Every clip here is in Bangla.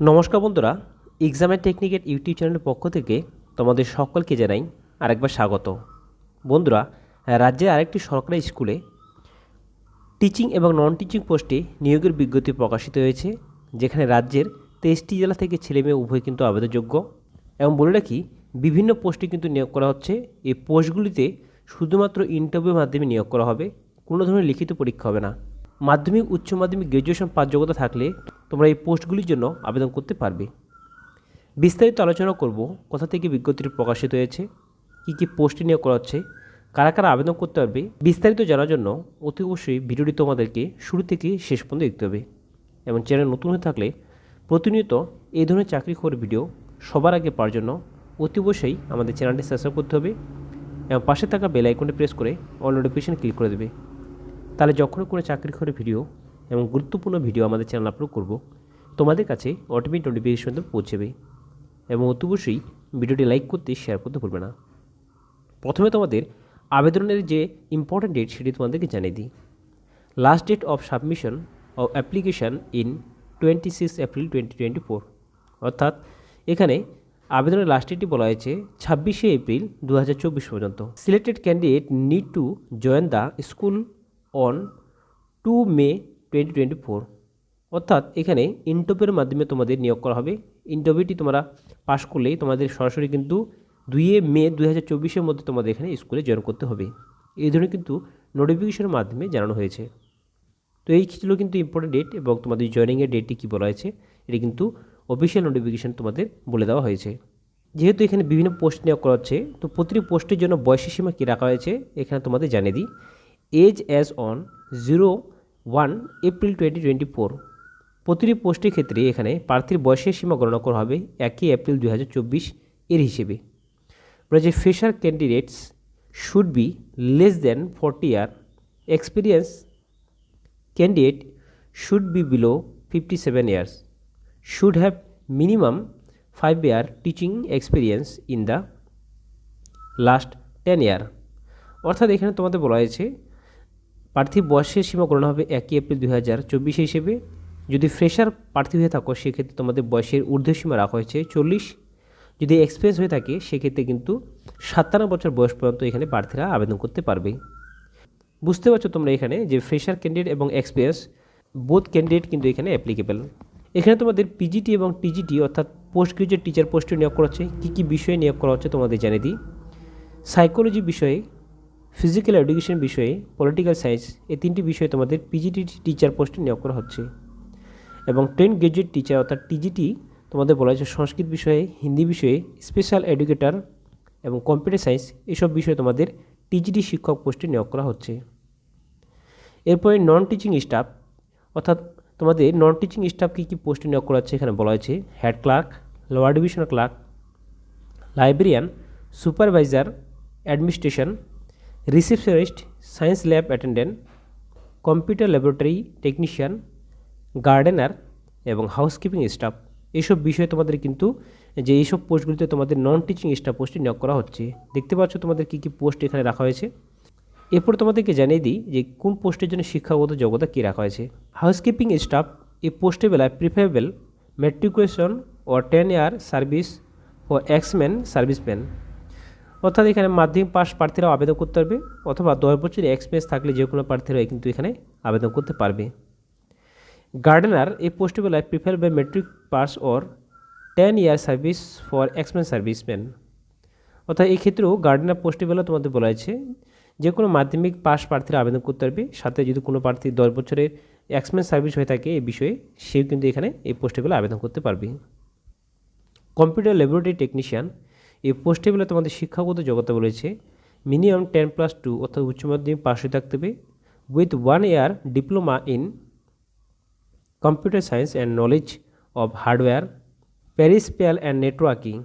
নমস্কার বন্ধুরা এক্সামের টেকনিকের ইউটিউব চ্যানেলের পক্ষ থেকে তোমাদের সকলকে জানাই আরেকবার স্বাগত। বন্ধুরা, রাজ্যের আরেকটি সরকারি স্কুলে টিচিং এবং নন টিচিং পোস্টে নিয়োগের বিজ্ঞপ্তি প্রকাশিত হয়েছে, যেখানে রাজ্যের তেইশটি জেলা থেকে ছেলেমেয়ে উভয় কিন্তু আবেদনযোগ্য এবং বলে রাখি, বিভিন্ন পোস্টে কিন্তু নিয়োগ করা হচ্ছে। এই পোস্টগুলিতে শুধুমাত্র ইন্টারভিউর মাধ্যমে নিয়োগ করা হবে, কোনো ধরনের লিখিত পরীক্ষা হবে না। মাধ্যমিক, উচ্চ মাধ্যমিক গ্র্যাজুয়েশন পাস যোগ্যতা থাকলে তোমরা এই পোস্টগুলির জন্য আবেদন করতে পারবে। বিস্তারিত আলোচনা করব কোথা থেকে বিজ্ঞপ্তিটি প্রকাশিত হয়েছে, কী কী পোস্টে নিয়োগ করা হচ্ছে, কারা কারা আবেদন করতে পারবে, বিস্তারিত জানার জন্য অতি অবশ্যই ভিডিওটি তোমাদেরকে শুরু থেকে শেষ পর্যন্ত দেখতে হবে এবং চ্যানেল নতুন হয়ে থাকলে প্রতিনিয়ত এই ধরনের চাকরি খবর ভিডিও সবার আগে পাওয়ার জন্য অতি অবশ্যই আমাদের চ্যানেলটি সাবস্ক্রাইব করতে হবে এবং পাশে থাকা বেল আইকনটি প্রেস করে অল নোটিফিকেশন ক্লিক করে দেবে। তাহলে যখনই কোনো চাকরি খবরের ভিডিও এবং গুরুত্বপূর্ণ ভিডিও আমাদের চ্যানেল আপলোড করব। তোমাদের কাছে অটোমেটিক নোটিফিকেশন পৌঁছবে এবং অতি অবশ্যই ভিডিওটি লাইক করতে শেয়ার করতে ভুলবে না। প্রথমে তোমাদের আবেদনের যে ইম্পর্ট্যান্ট ডেট সেটি তোমাদেরকে জানিয়ে দিই। Last date of submission of application in twenty six April twenty twenty four অর্থাৎ এখানে আবেদনের লাস্ট ডেটটি বলা হয়েছে ছাব্বিশে এপ্রিল দু হাজার চব্বিশ পর্যন্ত। Selected candidate need to join the school on two May twenty twenty four অর্থাৎ এখানে ইন্টারভিউর মাধ্যমে তোমাদের নিয়োগ করা হবে। ইন্টারভিউটি তোমরা পাশ করলেই তোমাদের সরাসরি কিন্তু দুইয়ে মে দু হাজার চব্বিশের মধ্যে তোমাদের এখানে স্কুলে জয়েন করতে হবে। এই ধরনের কিন্তু নোটিফিকেশনের মাধ্যমে জানানো হয়েছে। তো এই ছিল কিন্তু ইম্পর্টেন্ট ডেট এবং তোমাদের জয়েনিংয়ের ডেটটি কী বলা হয়েছে, এটি কিন্তু অফিসিয়াল নোটিফিকেশান তোমাদের বলে দেওয়া হয়েছে। যেহেতু এখানে বিভিন্ন পোস্ট নিয়োগ করা হচ্ছে, তো প্রতিটি পোস্টের জন্য বয়সের সীমা কী রাখা হয়েছে, এখানে তোমাদের জানিয়ে দিই। Age as on zero one April twenty twenty four প্রতিটি পোস্টের ক্ষেত্রে এখানে প্রার্থীর বয়সের সীমা গণনা করা হবে একই এপ্রিল দু হাজার চব্বিশ এর হিসেবে। যে fresher candidates should be less than forty year experience candidate should be below fifty seven years should have minimum five year teaching experience in the last ten year অর্থাৎ এখানে তোমাদের বলা হয়েছে প্রার্থী বয়সের সীমা গণনা হবে একই এপ্রিল দুই হাজার চব্বিশে হিসেবে। যদি ফ্রেশার প্রার্থী হয়ে থাকো, সেক্ষেত্রে তোমাদের বয়সের ঊর্ধ্বসীমা রাখা হয়েছে চল্লিশ। যদি এক্সপিরিয়েন্স হয়ে থাকে, সেক্ষেত্রে কিন্তু সাতান্ন বছর বয়স পর্যন্ত এখানে প্রার্থীরা আবেদন করতে পারবে। বুঝতে পারছ তোমরা এখানে যে ফ্রেশার ক্যান্ডিডেট এবং এক্সপিরিয়েন্স বোথ ক্যান্ডিডেট কিন্তু এখানে অ্যাপ্লিকেবল এখানে তোমাদের পিজিটি এবং টিজিটি অর্থাৎ পোস্ট গ্রাজুয়েট টিচার পোস্টে নিয়োগ করা হচ্ছে। কী কী বিষয়ে নিয়োগ করা হচ্ছে তোমাদের জানিয়ে দিই। সাইকোলজি বিষয়ে ফিজিক্যাল এডুকেশন বিষয়ে পলিটিক্যাল সায়েন্স এই তিনটি বিষয়ে তোমাদের পিজিটি টিচার পোস্টে নিয়োগ করা হচ্ছে। এবং টেন গ্রাজুয়েট টিচার অর্থাৎ টিজিটি তোমাদের বলা হয়েছে সংস্কৃত বিষয়ে, হিন্দি বিষয়ে স্পেশাল এডুকেটর এবং কম্পিউটার সায়েন্স এসব বিষয়ে তোমাদের টিজিটি শিক্ষক পোস্টে নিয়োগ করা হচ্ছে। এরপরে নন টিচিং স্টাফ অর্থাৎ তোমাদের নন টিচিং স্টাফ কী কী পোস্টে নিয়োগ করা হচ্ছে এখানে বলা হয়েছে head clerk lower divisional clerk librarian supervisor administration receptionist science lab attendant computer laboratory technician gardener এবং হাউসকিপিং স্টাফ এইসব বিষয়ে তোমাদের কিন্তু, যে এইসব পোস্টগুলিতে তোমাদের নন টিচিং স্টাফ পোস্টে নিয়োগ করা হচ্ছে, দেখতে পাচ্ছ তোমাদের কী কী পোস্ট এখানে রাখা হয়েছে। এরপর তোমাদেরকে জানিয়ে দিই যে কোন পোস্টের জন্য শিক্ষাগত যোগ্যতা কী রাখা হয়েছে। হাউসকিপিং স্টাফ এই পোস্টের বেলায় প্রিফারেবল ম্যাট্রিকুলেশন ও টেন ইয়ার সার্ভিস ও এক্সম্যান সার্ভিসম্যান অর্থাৎ এখানে মাধ্যমিক পাস প্রার্থীরাও আবেদন করতে পারবে অথবা দশ বছরের এক্সপিরিয়েন্স থাকলে যে কোনো প্রার্থীরা কিন্তু এখানে আবেদন করতে পারবে। গার্ডেনার এই পোস্টে বেলায় prefer by matric pass or ten year service for exman serviceman অর্থাৎ এই ক্ষেত্রেও গার্ডেনার পোস্টে বেলা তোমাদের বলা হয়েছে, যে কোনো মাধ্যমিক পাস প্রার্থীরা আবেদন করতে পারবে, সাথে যদি কোনো প্রার্থী দশ বছরের এক্সম্যান সার্ভিস হয়ে থাকে এই বিষয়ে, সেও কিন্তু এখানে এই পোস্টে বেলা আবেদন করতে পারবে। কম্পিউটার ল্যাবরেটরি টেকনিশিয়ান এই পোস্টে বেলা তোমাদের শিক্ষাগত জগতে বলেছে মিনিমাম টেন প্লাস টু অর্থাৎ উচ্চ মাধ্যমিক পাশ হয়ে থাকতে হবে with one year diploma in computer science and knowledge of hardware peripheral and networking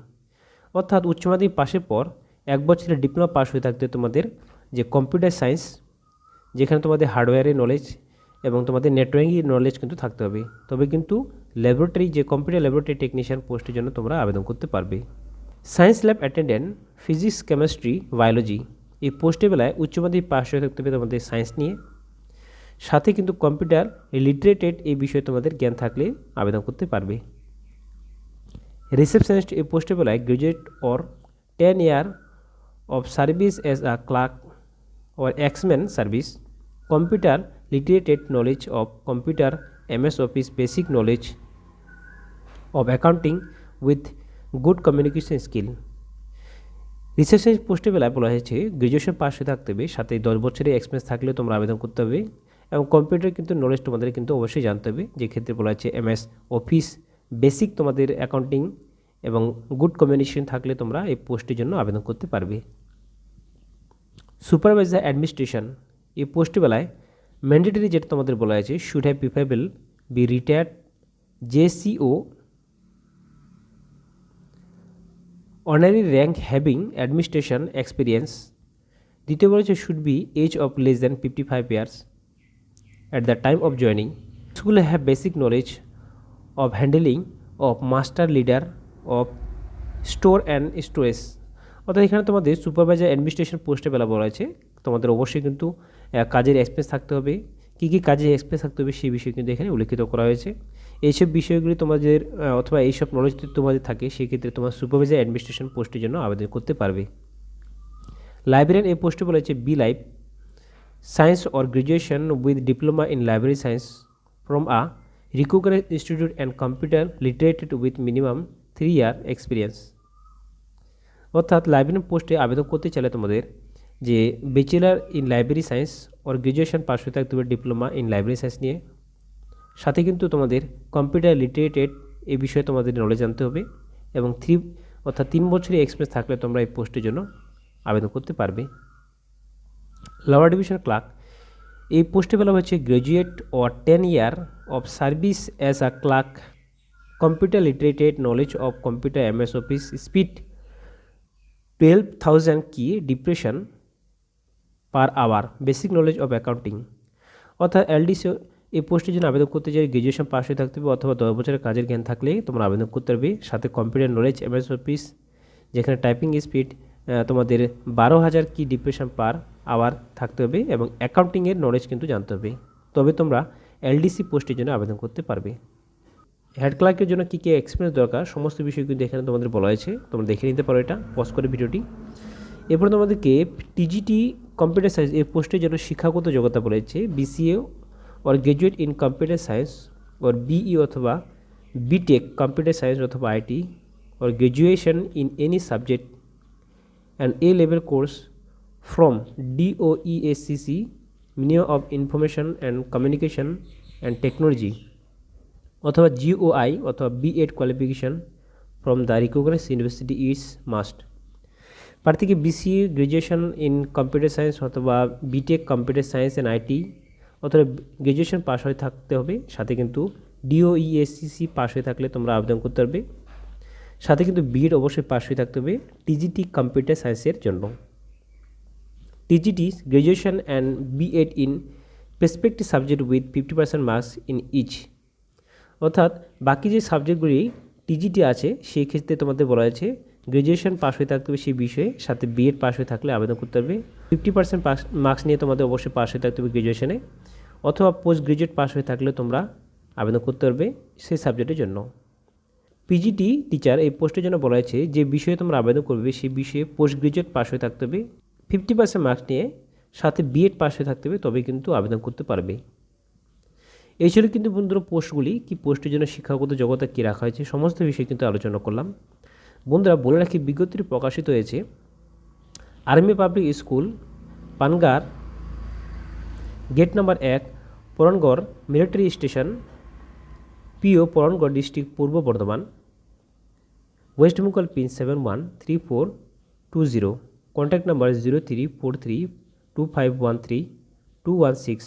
অর্থাৎ উচ্চ মাধ্যমিক পাশের পর এক বছরের ডিপ্লোমা পাস হয়ে থাকতে তোমাদের যে কম্পিউটার সায়েন্স যেখানে তোমাদের হার্ডওয়্যারের নলেজ এবং তোমাদের নেটওয়ার্কিং নলেজ কিন্তু থাকতে হবে। তবে কিন্তু ল্যাবরেটরি যে কম্পিউটার ল্যাবরেটরি টেকনিশিয়ান পোস্টের জন্য তোমরা আবেদন করতে পারবে। Science lab attendant physics chemistry biology এই পোস্টের বেলায় উচ্চ মাধ্যমিক পাশ হয়ে থাকতে হবে তোমাদের সায়েন্স নিয়ে। সাথে কিন্তু কম্পিউটার লিটারেটেড এই বিষয়ে তোমাদের জ্ঞান থাকলে আবেদন করতে পারবে। রিসেপশনিস্ট এই পোস্টে বেলায় graduate or ten year of service as a clerk or X-Men service, computer literate knowledge of computer, MS Office basic knowledge of accounting with good communication skill reception পোস্টে বেলায় বলা হয়েছে গ্রাজুয়েশন পাস হয়ে থাকতে হবে, সাথে দশ বছরের এক্সপিরিয়েন্স থাকলেও তোমরা আবেদন করতে হবে এবং কম্পিউটার কিন্তু নলেজ তোমাদের কিন্তু অবশ্যই জানতে হবে। যে ক্ষেত্রে বলা হচ্ছে এমএস অফিস বেসিক তোমাদের অ্যাকাউন্টিং এবং গুড কমিউনিকেশন থাকলে তোমরা এই পোস্টের জন্য আবেদন করতে পারবে। সুপারভাইজার অ্যাডমিনিস্ট্রেশন এই পোস্টে বেলায় ম্যান্ডেটরি যেটা তোমাদের বলা হয়েছে should have preferable be retired JCO honorary rank having administration experience. দ্বিতীয় বলেছে should be age of less than fifty five years at the time of joining. School have basic knowledge of handling of master leader of store and storage. অর্থাৎ এখানে তোমাদের সুপারভাইজার অ্যাডমিনিস্ট্রেশন পোস্টে বেলা বলা আছে তোমাদের অবশ্যই কিন্তু কাজের এক্সপিরিয়েন্স থাকতে হবে। কী কী কাজের এক্সপিরিয়েন্স থাকতে হবে সেই বিষয়ে কিন্তু এখানে উল্লেখিত করা হয়েছে। এইসব বিষয়গুলি তোমাদের অথবা এইসব নলেজ যদি তোমাদের থাকে, সেক্ষেত্রে তোমার সুপারভাইজার অ্যাডমিনিস্ট্রেশন পোস্টের জন্য আবেদন করতে পারবে। লাইব্রেরিয়ান এই পোস্টে বলা হয়েছে B live science or graduation with diploma in library science from a recognise institute and computer literated with minimum three year experience অর্থাৎ লাইব্রেরিয়ান পোস্টে আবেদন করতে চাইলে তোমাদের যে bachelor in library science or graduation pass হয়ে থাকতে হবে ডিপ্লোমা ইন লাইব্রেরি সায়েন্স নিয়ে। সাথে কিন্তু তোমাদের কম্পিউটার লিটারেটেড এই বিষয়ে তোমাদের নলেজ জানতে হবে এবং থ্রি অর্থাৎ তিন বছরের এক্সপিরিয়েন্স থাকলে তোমরা এই পোস্টের জন্য আবেদন করতে পারবে। লোয়ার ডিভিশন ক্লার্ক এই পোস্টে বলা হচ্ছে graduate or ten year of service as a clerk computer literated knowledge of computer MS office speed twelve thousand key depression per hour basic knowledge of accounting অর্থাৎ এলডিসি এই পোস্টের জন্য আবেদন করতে চাই গ্রাজুয়েশন পাস হয়ে থাকতে হবে অথবা দশ বছরের কাজের জ্ঞান থাকলে তোমরা আবেদন করতে পারবে। সাথে কম্পিউটার নলেজ এমএস অফিস যেখানে টাইপিং স্পিড তোমাদের বারো হাজার কি ডিপ্রেশন পার আওয়ার থাকতে হবে এবং অ্যাকাউন্টিংয়ের নলেজ কিন্তু জানতে হবে। তবে তোমরা এলডিসি পোস্টের জন্য আবেদন করতে পারবে। হেড ক্লার্কের জন্য কী কী এক্সপিরিয়েন্স দরকার সমস্ত বিষয় কিন্তু এখানে তোমাদের বলা হয়েছে। তোমরা দেখে নিতে পারো এটা পজ করে ভিডিওটি। এরপর তোমাদেরকে টিজিটি কম্পিউটার সায়েন্স এই পোস্টের জন্য শিক্ষাগত যোগ্যতা বলেছে BCA or graduate in computer science or BE অথবা বিটেক কম্পিউটার সায়েন্স অথবা IT or graduation in any subject and A level course from DOESCC minimum of information and communication and technology অথবা জিওআই অথবা B Ed qualification from the recognise university is must প্রার্থীকে BCA graduation in computer science অথবা BTech computer science and IT অথবা গ্র্যাজুয়েশন পাস হয়ে থাকতে হবে, সাথে কিন্তু ডিওইএসসিসি পাস হয়ে থাকলে তোমরা আবেদন করতে পারবে। সাথে কিন্তু বিএড অবশ্যই পাস হয়ে থাকতে হবে টিজিটি কম্পিউটার সায়েন্সের জন্য। TGT graduation and BEd in perspective subject with fifty percent marks in each অর্থাৎ বাকি যে সাবজেক্টগুলি টিজিটি আছে, সেই ক্ষেত্রে তোমাদের বলা হয়েছে গ্র্যাজুয়েশন পাস হয়ে থাকতে হবে সেই বিষয়ে, সাথে বিএড পাস হয়ে থাকলে আবেদন করতে হবে। ফিফটি পার্সেন্ট পাস মার্কস নিয়ে তোমাদের অবশ্যই পাস হয়ে থাকতে হবে গ্র্যাজুয়েশনে অথবা পোস্ট গ্রাজুয়েট পাস হয়ে থাকলে তোমরা আবেদন করতে পারবে সেই সাবজেক্টের জন্য। পিজিটি টিচার এই পোস্টের জন্য বলা হয়েছে যে বিষয়ে তোমরা আবেদন করবে সেই বিষয়ে পোস্ট গ্রাজুয়েট পাস হয়ে থাকতে হবে। ফিফটি পার্সেন্ট মার্কস নিয়ে সাথে বিএড পাস হয়ে থাকতে হবে, তবে কিন্তু আবেদন করতে পারবে। এই ছিল কিন্তু বন্ধুরা পোস্টগুলি কি পোস্টের জন্য শিক্ষাগত জগতে কী রাখা হয়েছে, সমস্ত বিষয়ে কিন্তু আলোচনা করলাম। বন্ধুরা বলে রাখি, বিজ্ঞপ্তিটি প্রকাশিত হয়েছে army public school, Panagarh gate number এক, Panagarh military station, PO Panagarh district Purba Bardhaman, West Bengal pin seven one three four two zero, contact number zero three four three two five one three two one six.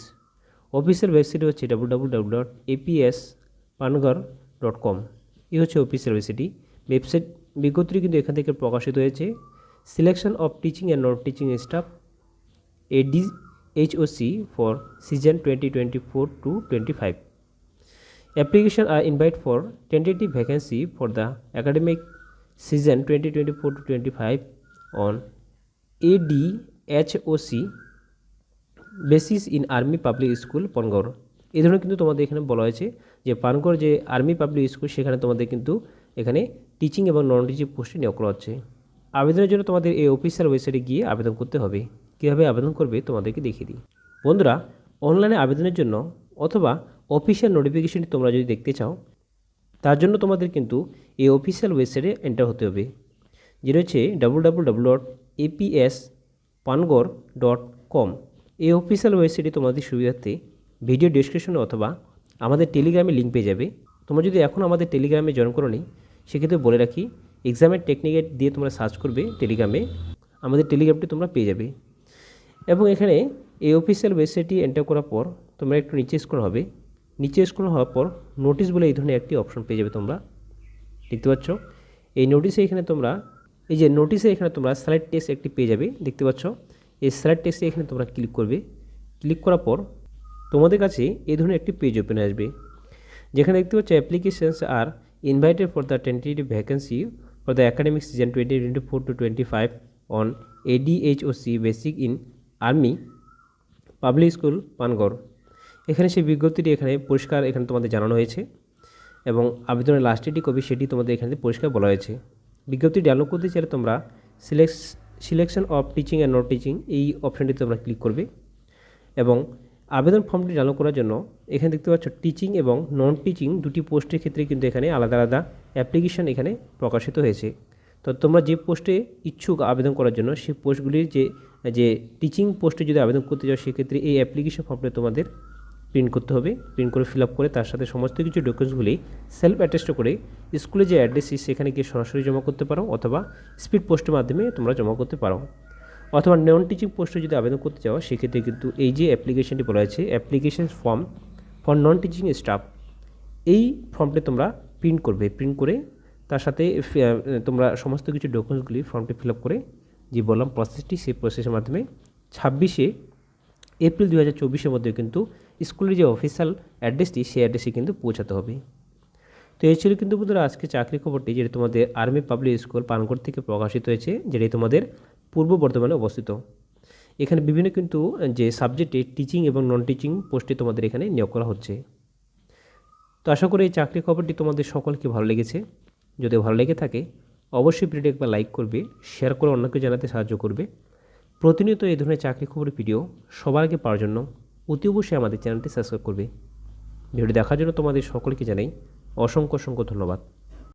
Official website হচ্ছে W W W dot APS Panagarh dot com এই হচ্ছে অফিসিয়াল ওয়েবসাইটটি ওয়েবসাইট বিজ্ঞপ্তিটি কিন্তু এখান থেকে প্রকাশিত হয়েছে। Selection of teaching and non teaching staff ad hoc for season twenty twenty four to twenty five Application are invite for tentative vacancy for the academic season 2024 to 25 on ADHOC basis in army public school Panagarh এই ধরনের কিন্তু তোমাদের এখানে বলা হয়েছে যে পানগড় যে আর্মি পাবলিক স্কুল সেখানে তোমাদের কিন্তু এখানে টিচিং এবং নন টিচিং পোস্টে নিয়োগ করা হচ্ছে। আবেদনের জন্য তোমাদের এই অফিসিয়াল ওয়েবসাইটে গিয়ে আবেদন করতে হবে। কীভাবে আবেদন করবে তোমাদেরকে দেখিয়ে দিই। বন্ধুরা অনলাইনে আবেদনের জন্য অথবা অফিসিয়াল নোটিফিকেশনটি তোমরা যদি দেখতে চাও, তার জন্য তোমাদের কিন্তু এই অফিসিয়াল ওয়েবসাইটে এন্টার হতে হবে যেটা হচ্ছে W W W dot APS Panagarh dot com এই অফিসিয়াল ওয়েবসাইটে তোমাদের সুবিধার্থে ভিডিও ডিসক্রিপশনে অথবা আমাদের টেলিগ্রামে লিঙ্ক পেয়ে যাবে। তোমরা যদি এখন আমাদের টেলিগ্রামে জয়েন করো নি, সেক্ষেত্রে বলে রাখি এক্সামের টেকনিকেট দিয়ে তোমরা সার্চ করবে টেলিগ্রামে আমাদের টেলিগ্রামটি তোমরা পেয়ে যাবে। এবং এখানে এই অফিসিয়াল ওয়েবসাইটটি এন্টার করার পর তোমরা একটু নিচে স্ক্রল হবে। নিচে স্ক্রল হওয়ার পর নোটিশ বলে এই ধরনের একটি অপশন পেয়ে যাবে তোমরা। দেখতে পাচ্ছ? এই নোটিশে এখানে তোমরা, এই যে নোটিশে এখানে তোমরা স্যালাইড টেস্ট একটি পেয়ে যাবে। দেখতে পাচ্ছ? এই স্যালাইড টেস্টে এখানে তোমরা ক্লিক করবে। ক্লিক করার পর তোমাদের কাছে এই ধরনের একটি পেজ ওপেন আসবে। যেখানে দেখতে পাচ্ছ applications are invited for the tentative vacancy for the academic season twenty twenty four to twenty five on ad hoc basic in army public school Panagarh. এখানে সেই বিজ্ঞপ্তিটি এখানে পরিষ্কার এখানে তোমাদের জানানো হয়েছে এবং আবেদনের লাস্ট ডেটটি কবে সেটি তোমাদের এখানে পরিষ্কার বলা হয়েছে। বিজ্ঞপ্তি ডাউনলোড করতে চাইলে তোমরা সিলেক্স selection of teaching and not teaching এই অপশানটিতে তোমরা ক্লিক করবে এবং আবেদন ফর্মটি ডাউনলোড করার জন্য এখানে দেখতে পাচ্ছ টিচিং এবং নন টিচিং দুটি পোস্টের ক্ষেত্রে কিন্তু এখানে আলাদা আলাদা অ্যাপ্লিকেশন এখানে প্রকাশিত হয়েছে। তো তোমরা যে পোস্টে ইচ্ছুক আবেদন করার জন্য সেই পোস্টগুলির যে যে টিচিং পোস্টে যদি আবেদন করতে যাও, সেক্ষেত্রে এই অ্যাপ্লিকেশন ফর্মটা তোমাদের প্রিন্ট করতে হবে। প্রিন্ট করে ফিল আপ করে তার সাথে সমস্ত কিছু ডকুমেন্টসগুলি সেলফ অ্যাটেস্ট করে স্কুলে যে অ্যাড্রেসই সেখানে গিয়ে সরাসরি জমা করতে পারো অথবা স্পিড পোস্টের মাধ্যমে তোমরা জমা করতে পারো। অথবা নন টিচিং পোস্টে যদি আবেদন করতে চাও সেক্ষেত্রে কিন্তু এই যে অ্যাপ্লিকেশনটি বলা হয়েছে application form for non teaching staff এই ফর্মটি তোমরা প্রিন্ট করবে। প্রিন্ট করে তার সাথে তোমরা সমস্ত কিছু ডকুমেন্টসগুলি ফর্মটি ফিল আপ করে যে বললাম প্রসেসটি সেই প্রসেসের মাধ্যমে ছাব্বিশে এপ্রিল দু হাজার চব্বিশের মধ্যে কিন্তু স্কুলের যে অফিসিয়াল অ্যাড্রেসটি সেই অ্যাড্রেসে কিন্তু পৌঁছাতে হবে। তো এই ছিল কিন্তু বন্ধুরা আজকে চাকরি খবরটি, যেটি তোমাদের আর্মি পাবলিক স্কুল পানগড় থেকে প্রকাশিত হয়েছে, যেটি তোমাদের পূর্ব বর্ধমানে অবস্থিত। এখানে বিভিন্ন কিন্তু যে সাবজেক্টে টিচিং এবং নন টিচিং পোস্টে তোমাদের এখানে নিয়োগ করা হচ্ছে। তো আশা করি এই চাকরি খবরটি তোমাদের সকলকে ভালো লেগেছে। যদি ভালো লেগে থাকে অবশ্যই ভিডিওটি একবার লাইক করবে শেয়ার করে অন্যকে জানাতে সাহায্য করবে। প্রতিনিয়ত এই ধরনের চাকরি খবরের ভিডিও সবার আগে পাওয়ার জন্য অতি অবশ্যই আমাদের চ্যানেলটি সাবস্ক্রাইব করবে। ভিডিও দেখার জন্য তোমাদের সকলকে জানাই অসংখ্য অসংখ্য ধন্যবাদ।